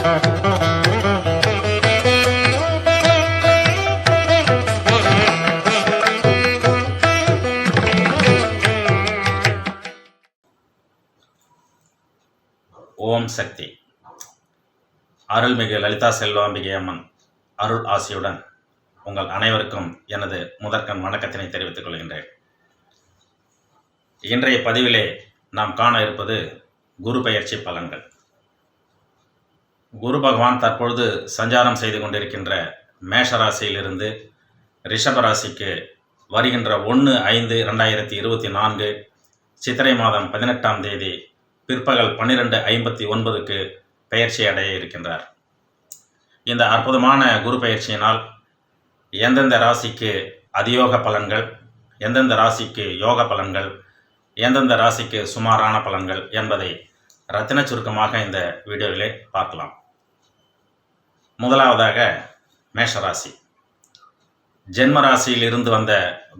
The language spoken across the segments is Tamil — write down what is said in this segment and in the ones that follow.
ஓம் சக்தி. அருள்மிகு லலிதா செல்வாம்பிகை அம்மன் அருள் ஆசியுடன் உங்கள் அனைவருக்கும் எனது முதற்கண் வணக்கத்தினை தெரிவித்துக் கொள்கின்றேன். இன்றைய பதிவிலே நாம் காண இருப்பது குரு பெயர்ச்சி பலன்கள். குரு பகவான் தற்பொழுது சஞ்சாரம் செய்து கொண்டிருக்கின்ற மேஷ ராசியிலிருந்து ராசிக்கு வருகின்ற ஒன்று ஐந்து ரெண்டாயிரத்தி இருபத்தி நான்கு சித்திரை மாதம் பதினெட்டாம் தேதி பிற்பகல் பன்னிரெண்டு ஐம்பத்தி ஒன்பதுக்கு பெயர்ச்சி அடைய இருக்கின்றார். இந்த அற்புதமான குரு பயிற்சியினால் எந்தெந்த ராசிக்கு அதியோக பலன்கள் எந்தெந்த ராசிக்கு யோக பலன்கள் எந்தெந்த ராசிக்கு சுமாரான பலன்கள் என்பதை ரத்தின சுருக்கமாக இந்த வீடியோவிலே பார்க்கலாம். முதலாவதாக மேஷராசி. ஜென்ம ராசியில் இருந்து வந்த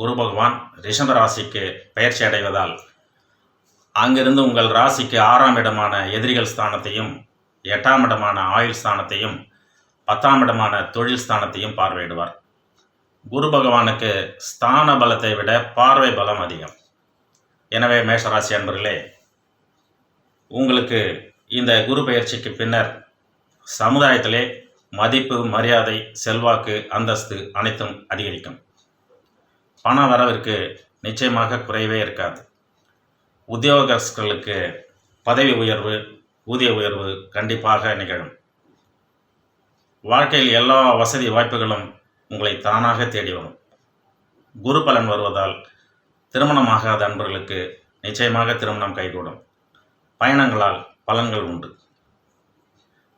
குரு பகவான் ரிஷப ராசிக்கு பெயர்ச்சி அடைவதால் அங்கிருந்து உங்கள் ராசிக்கு ஆறாம் இடமான எதிரிகள் ஸ்தானத்தையும் எட்டாம் இடமான ஆயுள் ஸ்தானத்தையும் பத்தாம் இடமான தொழில் ஸ்தானத்தையும் பார்வையிடுவார். குரு பகவானுக்கு ஸ்தான பலத்தை விட பார்வை பலம் அதிகம். எனவே மேஷராசி அன்பர்களே உங்களுக்கு இந்த குரு பயிற்சிக்கு பின்னர் சமுதாயத்திலே மதிப்பு மரியாதை செல்வாக்கு அந்தஸ்து அனைத்தும் அதிகரிக்கும். பண வரவிற்கு நிச்சயமாக குறைவே இருக்காது. உத்தியோகஸ்தர்களுக்கு பதவி உயர்வு ஊதிய உயர்வு கண்டிப்பாக நிகழும். வாழ்க்கையில் எல்லா வசதி வாய்ப்புகளும் உங்களை தானாக தேடி வரும். குரு பலன் வருவதால் திருமணமாகாத அன்பர்களுக்கு நிச்சயமாக திருமணம் கைகூடும். பயணங்களால் பலன்கள் உண்டு.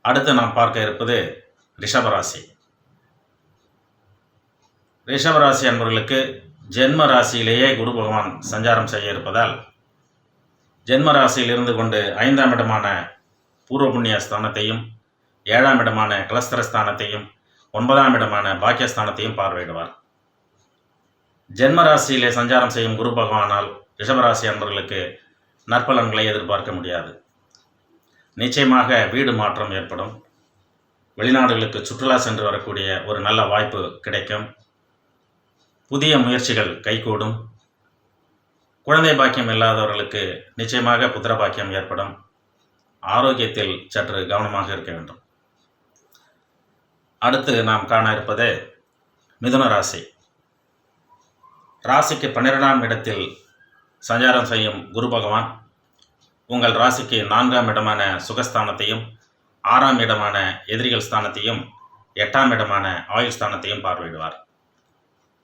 அடுத்து நாம் பார்க்க இருப்பது ரிஷபராசி. ரிஷபராசி அன்பர்களுக்கு ஜென்ம ராசியிலேயே குரு பகவான் சஞ்சாரம் செய்ய இருப்பதால் ஜென்ம ராசியில் இருந்து கொண்டு ஐந்தாம் இடமான பூர்வ புண்ணிய ஸ்தானத்தையும் ஏழாம் இடமான கலஸ்தர ஸ்தானத்தையும் ஒன்பதாம் இடமான பாக்கியஸ்தானத்தையும் பார்வையிடுவார். ஜென்ம ராசியிலே சஞ்சாரம் செய்யும் குரு பகவானால் ரிஷபராசி அன்பர்களுக்கு நற்பலன்களை எதிர்பார்க்க முடியாது. நிச்சயமாக வீடு மாற்றம் ஏற்படும். வெளிநாடுகளுக்கு சுற்றுலா சென்று வரக்கூடிய ஒரு நல்ல வாய்ப்பு கிடைக்கும். புதிய முயற்சிகள் கைகூடும். குழந்தை பாக்கியம் இல்லாதவர்களுக்கு நிச்சயமாக புத்திர பாக்கியம் ஏற்படும். ஆரோக்கியத்தில் சற்று கவனமாக இருக்க வேண்டும். அடுத்து நாம் காண இருப்பது மிதுன ராசி. ராசிக்கு பன்னிரெண்டாம் இடத்தில் சஞ்சாரம் செய்யும் குரு பகவான் உங்கள் ராசிக்கு நான்காம் இடமான சுகஸ்தானத்தையும் ஆறாம் இடமான எதிரிகள் ஸ்தானத்தையும் எட்டாம் இடமான ஆயுள் ஸ்தானத்தையும் பார்வையிடுவார்.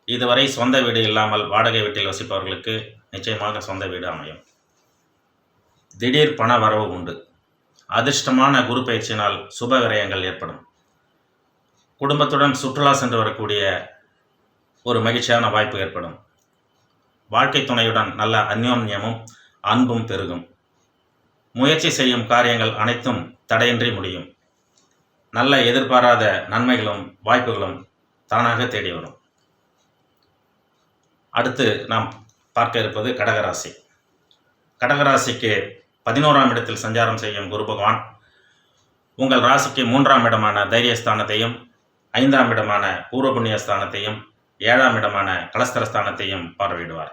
இதுவரை சொந்த வீடு இல்லாமல் வாடகை வீட்டில் வசிப்பவர்களுக்கு நிச்சயமாக சொந்த வீடு அமையும். திடீர் பண வரவு உண்டு. அதிர்ஷ்டமான குரு பயிற்சியினால் சுப விரயங்கள் ஏற்படும். குடும்பத்துடன் சுற்றுலா சென்று வரக்கூடிய ஒரு மகிழ்ச்சியான வாய்ப்பு ஏற்படும். வாழ்க்கை துணையுடன் நல்ல அந்யோன்யமும் அன்பும் பெருகும். முயற்சி செய்யும் காரியங்கள் அனைத்தும் தடையின்றி முடியும். நல்ல எதிர்பாராத நன்மைகளும் வாய்ப்புகளும் தானாக தேடி வரும். அடுத்து நாம் பார்க்க இருப்பது கடகராசி. கடகராசிக்கு பதினோராம் இடத்தில் சஞ்சாரம் செய்யும் குரு பகவான் உங்கள் ராசிக்கு மூன்றாம் இடமான தைரியஸ்தானத்தையும் ஐந்தாம் இடமான பூர்வ புண்ணிய ஸ்தானத்தையும் ஏழாம் இடமான கலஸ்தரஸ்தானத்தையும் பார்வையிடுவார்.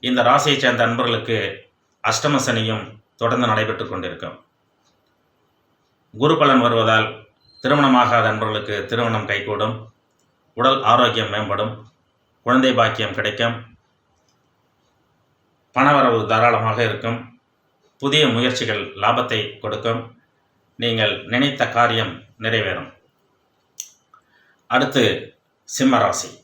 இந்த ராசியைச் சேர்ந்த அன்பர்களுக்கு அஷ்டம சனியும் தொடர்ந்து நடைபெற்று கொண்டிருக்கும். குரு பலன் வருவதால் திருமணமாகாத நண்பர்களுக்கு திருமணம் கைகூடும். உடல் ஆரோக்கியம் மேம்படும். குழந்தை பாக்கியம் கிடைக்கும். பணவரவு தாராளமாக இருக்கும். புதிய முயற்சிகள் லாபத்தை கொடுக்கும். நீங்கள் நினைத்த காரியம் நிறைவேறும். அடுத்து சிம்மராசி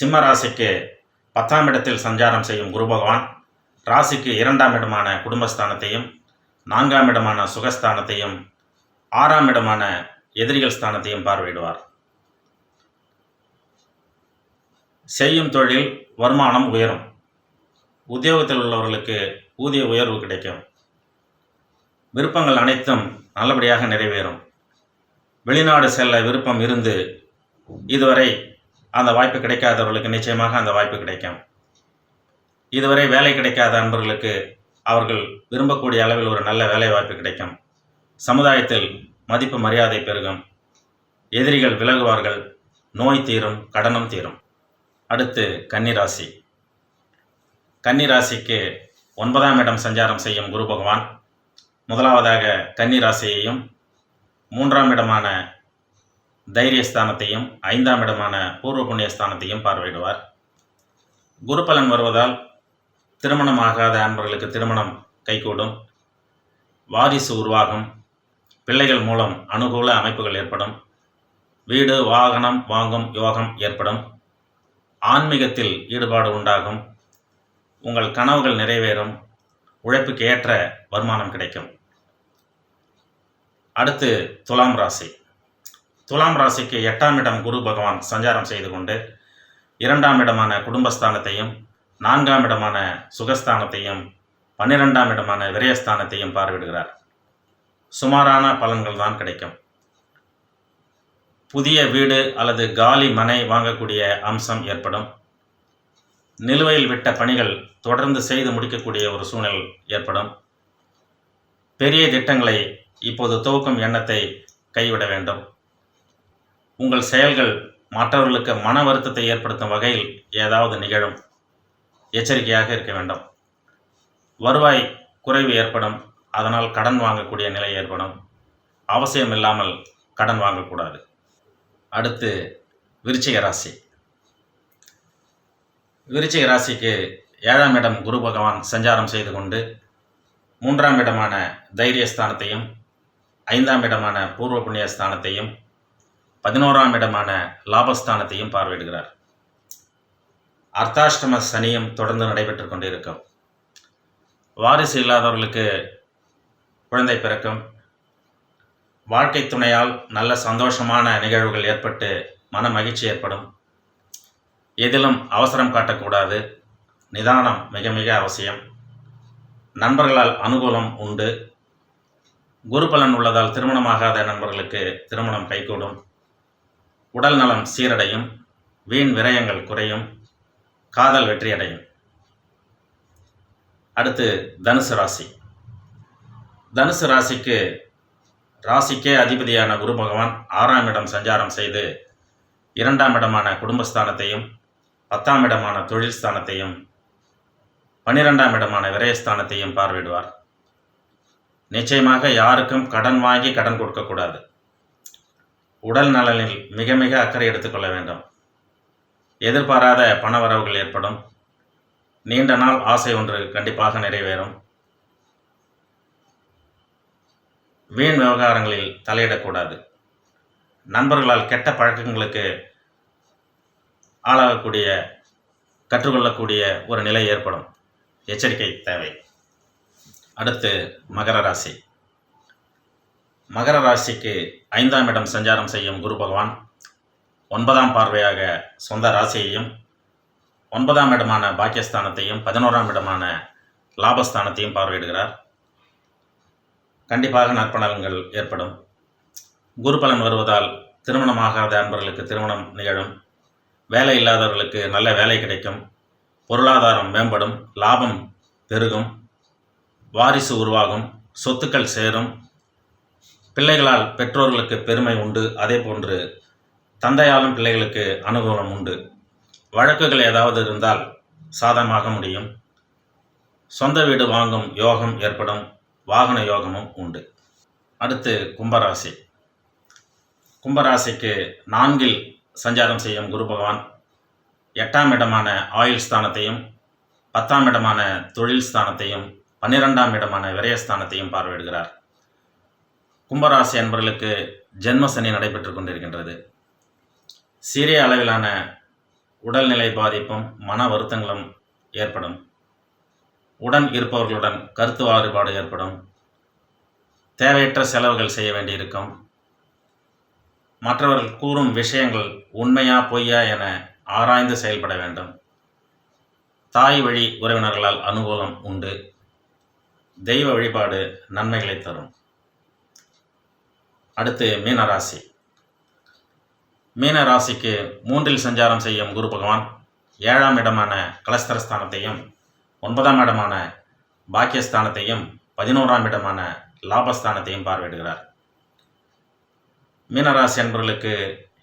சிம்மராசிக்கு பத்தாம் இடத்தில் சஞ்சாரம் செய்யும் குரு பகவான். ராசிக்கு இரண்டாம் இடமான குடும்பஸ்தானத்தையும் நான்காம் இடமான சுகஸ்தானத்தையும் ஆறாம் இடமான எதிரிகள் ஸ்தானத்தையும் பார்வையிடுவார். செய்யும் தொழில் வருமானம் உயரும். உத்தியோகத்தில் உள்ளவர்களுக்கு ஊதிய உயர்வு கிடைக்கும். விருப்பங்கள் அனைத்தும் நல்லபடியாக நிறைவேறும். வெளிநாடு செல்ல விருப்பம் இருந்து இதுவரை அந்த வாய்ப்பு கிடைக்காதவர்களுக்கு நிச்சயமாக அந்த வாய்ப்பு கிடைக்கும். இதுவரை வேலை கிடைக்காத அன்பர்களுக்கு அவர்கள் விரும்பக்கூடிய அளவில் ஒரு நல்ல வேலை வாய்ப்பு கிடைக்கும். சமுதாயத்தில் மதிப்பு மரியாதை பெருகும். எதிரிகள் விலகுவார்கள். நோய் தீரும் கடனும் தீரும். அடுத்து கன்னிராசி. கன்னிராசிக்கு ஒன்பதாம் இடம் சஞ்சாரம் செய்யும் குரு பகவான். முதலாவதாக கன்னிராசியையும் மூன்றாம் இடமான தைரியஸ்தானத்தையும் ஐந்தாம் இடமான பூர்வ புண்ணியஸ்தானத்தையும் பார்வையிடுவார். குரு பலன் வருவதால் திருமணம் ஆகாத அன்பர்களுக்கு திருமணம் கைகூடும். வாரிசு உருவாகும். பிள்ளைகள் மூலம் அனுகூல அமைப்புகள் ஏற்படும். வீடு வாகனம் வாங்கும் யோகம் ஏற்படும். ஆன்மீகத்தில் ஈடுபாடு உண்டாகும். உங்கள் கனவுகள் நிறைவேறும். உழைப்புக்கு ஏற்ற வருமானம் கிடைக்கும். அடுத்து துலாம் ராசி. துலாம் ராசிக்கு எட்டாம் இடம் குரு பகவான் சஞ்சாரம் செய்து கொண்டு இரண்டாம் இடமான குடும்பஸ்தானத்தையும் நான்காம் இடமான சுகஸ்தானத்தையும் பன்னிரெண்டாம் இடமான விரயஸ்தானத்தையும் பார்வையிடுகிறார். சுமாரான பலன்கள் தான் கிடைக்கும். புதிய வீடு அல்லது காலி மனை வாங்கக்கூடிய அம்சம் ஏற்படும். நிலுவையில் விட்ட பணிகள் தொடர்ந்து செய்து முடிக்கக்கூடிய ஒரு சூழல் ஏற்படும். பெரிய திட்டங்களை இப்போது துவக்கும் எண்ணத்தை கைவிட வேண்டும். உங்கள் செயல்கள் மற்றவர்களுக்கு மன வருத்தத்தை ஏற்படுத்தும் வகையில் ஏதாவது நிகழும். எச்சரிக்கையாக இருக்க வேண்டும். வருவாய் குறைவு ஏற்படும். அதனால் கடன் வாங்கக்கூடிய நிலை ஏற்படும். அவசியம் இல்லாமல் கடன் வாங்கக்கூடாது. அடுத்து விருச்சிக ராசி. விருச்சிக ராசிக்கு ஏழாம் இடம் குரு பகவான் சஞ்சாரம் செய்து கொண்டு மூன்றாம் இடமான தைரியஸ்தானத்தையும் ஐந்தாம் இடமான பூர்வ புண்ணிய ஸ்தானத்தையும் பதினோராம் இடமான லாபஸ்தானத்தையும் பார்வையிடுகிறார். அர்த்தாஷ்டம சனியும் தொடர்ந்து நடைபெற்று கொண்டிருக்கும். வாரிசு இல்லாதவர்களுக்கு குழந்தை பிறக்கும். வாழ்க்கை துணையால் நல்ல சந்தோஷமான நிகழ்வுகள் ஏற்பட்டு மன மகிழ்ச்சி ஏற்படும். எதிலும் அவசரம் காட்டக்கூடாது. நிதானம் மிக மிக அவசியம். நண்பர்களால் அனுகூலம் உண்டு. குரு பலன் உள்ளதால் திருமணமாகாத நண்பர்களுக்கு திருமணம் கைகூடும். உடல் நலம் சீரடையும். வீண் விரயங்கள் குறையும். காதல் வெற்றியடையும் அடுத்து தனுசு ராசி. தனுசு ராசிக்கு ராசிக்கே அதிபதியான குரு பகவான் ஆறாம் இடம் சஞ்சாரம் செய்து இரண்டாம் இடமான குடும்பஸ்தானத்தையும் பத்தாம் இடமான தொழில் ஸ்தானத்தையும் பன்னிரெண்டாம் இடமான விரயஸ்தானத்தையும் பார்வையிடுவார். நிச்சயமாக யாருக்கும் கடன் வாங்கி கடன் கொடுக்கக்கூடாது. உடல் நலனில் மிக மிக அக்கறை எடுத்துக்கொள்ள வேண்டும். எதிர்பாராத பண வரவுகள் ஏற்படும். நீண்ட நாள் ஆசை ஒன்று கண்டிப்பாக நிறைவேறும். வீண் விவகாரங்களில் தலையிடக்கூடாது. நண்பர்களால் கெட்ட பழக்கங்களுக்கு ஆளாகக்கூடிய கற்றுக்கொள்ளக்கூடிய ஒரு நிலை ஏற்படும். எச்சரிக்கை தேவை. அடுத்து மகர ராசி. மகர ராசிக்கு ஐந்தாம் இடம் சஞ்சாரம் செய்யும் குரு பகவான் ஒன்பதாம் பார்வையாக சொந்த ராசியையும் ஒன்பதாம் இடமான பாக்கியஸ்தானத்தையும் பதினோராம் இடமான லாபஸ்தானத்தையும் பார்வையிடுகிறார். கண்டிப்பாக நற்பலன்கள் ஏற்படும். குரு பலன் வருவதால் திருமணமாகாத அன்பர்களுக்கு திருமணம் நிகழும். வேலை இல்லாதவர்களுக்கு நல்ல வேலை கிடைக்கும். பொருளாதாரம் மேம்படும். லாபம் பெருகும். வாரிசு உருவாகும். சொத்துக்கள் சேரும். பிள்ளைகளால் பெற்றோர்களுக்கு பெருமை உண்டு. அதே போன்று தந்தையாலும் பிள்ளைகளுக்கு அனுகூலம் உண்டு. வழக்குகள் ஏதாவது இருந்தால் சாதகமாக முடியும். சொந்த வீடு வாங்கும் யோகம் ஏற்படும். வாகன யோகமும் உண்டு. அடுத்து கும்பராசி. கும்பராசிக்கு நான்கில் சஞ்சாரம் செய்யும் குரு பகவான் எட்டாம் இடமான ஆயுள் ஸ்தானத்தையும் பத்தாம் இடமான தொழில் ஸ்தானத்தையும் பன்னிரெண்டாம் இடமான விரயஸ்தானத்தையும் பார்வையிடுகிறார். கும்பராசி என்பவர்களுக்கு ஜென்ம சனி நடைபெற்று கொண்டிருக்கின்றது. சிறிய அளவிலான உடல்நிலை பாதிப்பும் மன வருத்தங்களும் ஏற்படும். உடன் இருப்பவர்களுடன் கருத்து வேறுபாடு ஏற்படும். தேவையற்ற செலவுகள் செய்ய வேண்டியிருக்கும். மற்றவர்கள் கூறும் விஷயங்கள் உண்மையா பொய்யா என ஆராய்ந்து செயல்பட வேண்டும். தாய் வழி உறவினர்களால் அனுகூலம் உண்டு. தெய்வ வழிபாடு நன்மைகளை தரும். அடுத்து மீனராசி. மீனராசிக்கு மூன்றில் சஞ்சாரம் செய்யும் குரு பகவான் ஏழாம் இடமான கலஸ்தரஸ்தானத்தையும் ஒன்பதாம் இடமான பாக்கியஸ்தானத்தையும் பதினோராம் இடமான லாபஸ்தானத்தையும் பார்வையிடுகிறார். மீனராசி என்பவர்களுக்கு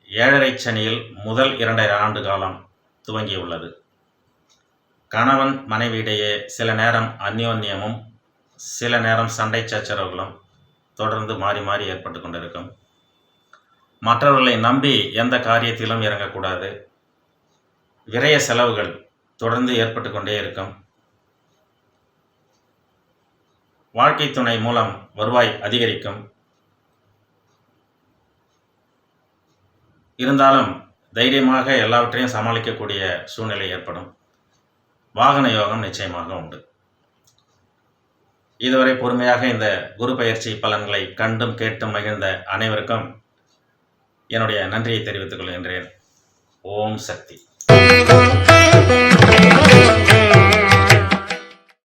ஏழரை சனியில் முதல் இரண்டரை ஆண்டு காலம் துவங்கியுள்ளது. கணவன் மனைவியிடையே சில நேரம் அந்யோன்யமும் சில நேரம் சண்டை சச்சரவுகளும் தொடர்ந்து மாறி மாறி ஏற்பட்டு கொண்டிருக்கும். மற்றவர்களை நம்பி எந்த காரியத்திலும் இறங்கக்கூடாது. விரய செலவுகள் தொடர்ந்து ஏற்பட்டு கொண்டே இருக்கும். வாழ்க்கை துணை மூலம் வருவாய் அதிகரிக்கும். இருந்தாலும் தைரியமாக எல்லாவற்றையும் சமாளிக்கக்கூடிய சூழ்நிலை ஏற்படும். வாகன யோகம் நிச்சயமாக உண்டு. இதுவரை பொறுமையாக இந்த குரு பயிற்சி பலன்களை கண்டும் கேட்டும் மகிழ்ந்த அனைவருக்கும் என்னுடைய நன்றியை தெரிவித்துக் கொள்கின்றேன். ஓம் சக்தி.